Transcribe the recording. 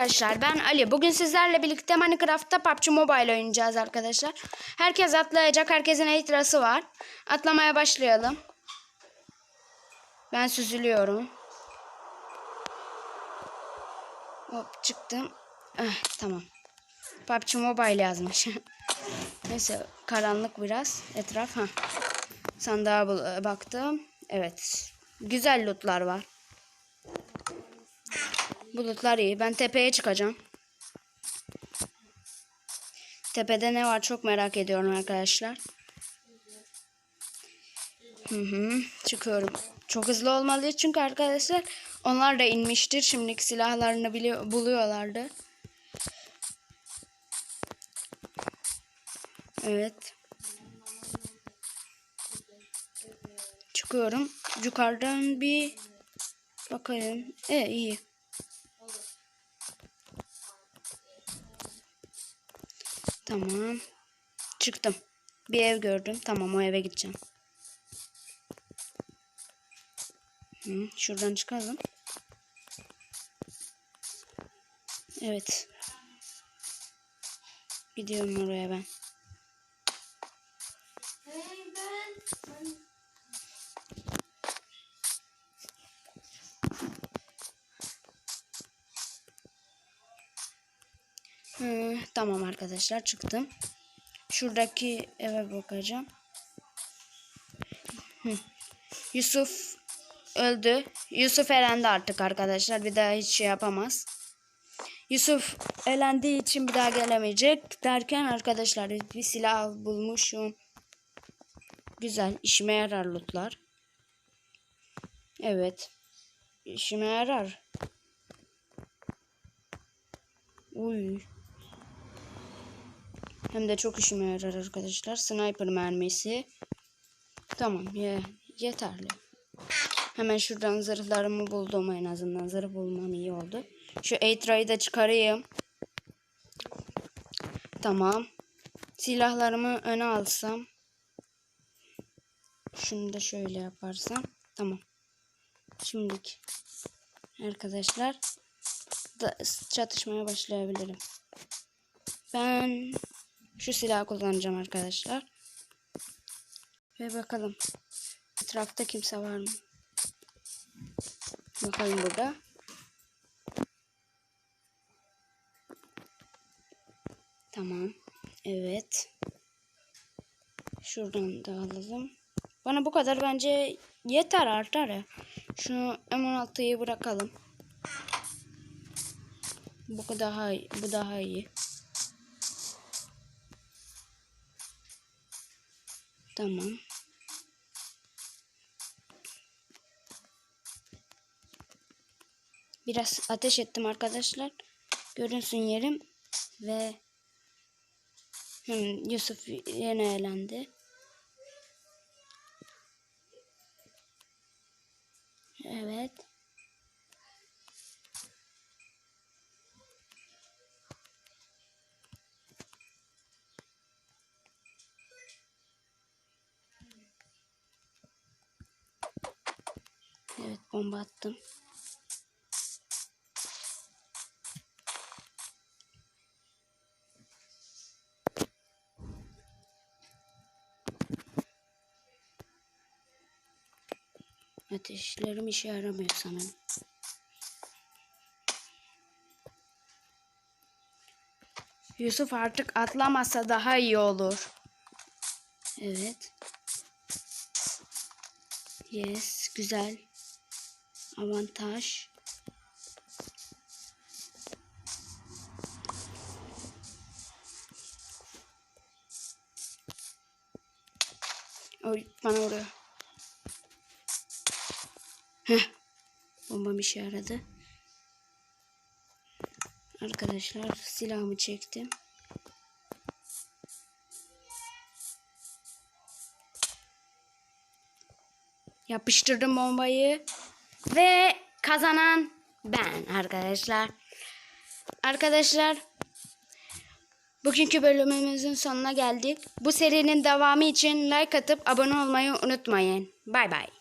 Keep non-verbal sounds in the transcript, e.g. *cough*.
Arkadaşlar ben Ali. Bugün sizlerle birlikte Minecraft'ta PUBG Mobile oynayacağız arkadaşlar. Herkes atlayacak. Herkesin etrası var. Atlamaya başlayalım. Ben süzülüyorum. Hop çıktım. Eh, tamam. PUBG Mobile yazmış. *laughs* Neyse karanlık biraz etraf. ha. Sandığa baktım. Evet. Güzel lootlar var. Bulutlar iyi. Ben tepeye çıkacağım. Tepede ne var çok merak ediyorum arkadaşlar. Hı hı. Çıkıyorum. Çok hızlı olmalı çünkü arkadaşlar onlar da inmiştir. Şimdiki silahlarını biliyor, buluyorlardı. Evet. Çıkıyorum. Yukarıdan bir bakayım. E iyi. Tamam. Çıktım. Bir ev gördüm. Tamam o eve gideceğim. Hı, şuradan çıkalım. Evet. Gidiyorum oraya ben. Tamam arkadaşlar çıktım. Şuradaki eve bakacağım. Yusuf öldü. Yusuf elendi artık arkadaşlar. Bir daha hiç şey yapamaz. Yusuf elendiği için bir daha gelemeyecek. Derken arkadaşlar bir silah bulmuşum. Güzel. işime yarar lootlar. Evet. İşime yarar. Uy. Hem de çok işime yarar arkadaşlar. Sniper mermisi. Tamam ye yeterli. Hemen şuradan zırhlarımı buldum en azından. Zırh bulmam iyi oldu. Şu Eitra'yı da çıkarayım. Tamam. Silahlarımı öne alsam. Şunu da şöyle yaparsam. Tamam. Şimdiki arkadaşlar da çatışmaya başlayabilirim. Ben şu silahı kullanacağım arkadaşlar. Ve bakalım. Etrafta kimse var mı? Bakalım burada. Tamam. Evet. Şuradan da alalım. Bana bu kadar bence yeter artar ya. Şunu M16'yı bırakalım. Bu daha iyi. Bu daha iyi. Tamam. Biraz ateş ettim arkadaşlar. Görünsün yerim ve hmm, Yusuf yine elendi. Evet. Evet bomba attım. Ateşlerim işe yaramıyor sanırım. Yusuf artık atlamasa daha iyi olur. Evet. Yes, güzel. Avantaj. Oy bana vuruyor. Heh. Bombam işe yaradı. Arkadaşlar silahımı çektim. Yapıştırdım bombayı. Ve kazanan ben arkadaşlar. Arkadaşlar bugünkü bölümümüzün sonuna geldik. Bu serinin devamı için like atıp abone olmayı unutmayın. Bay bay.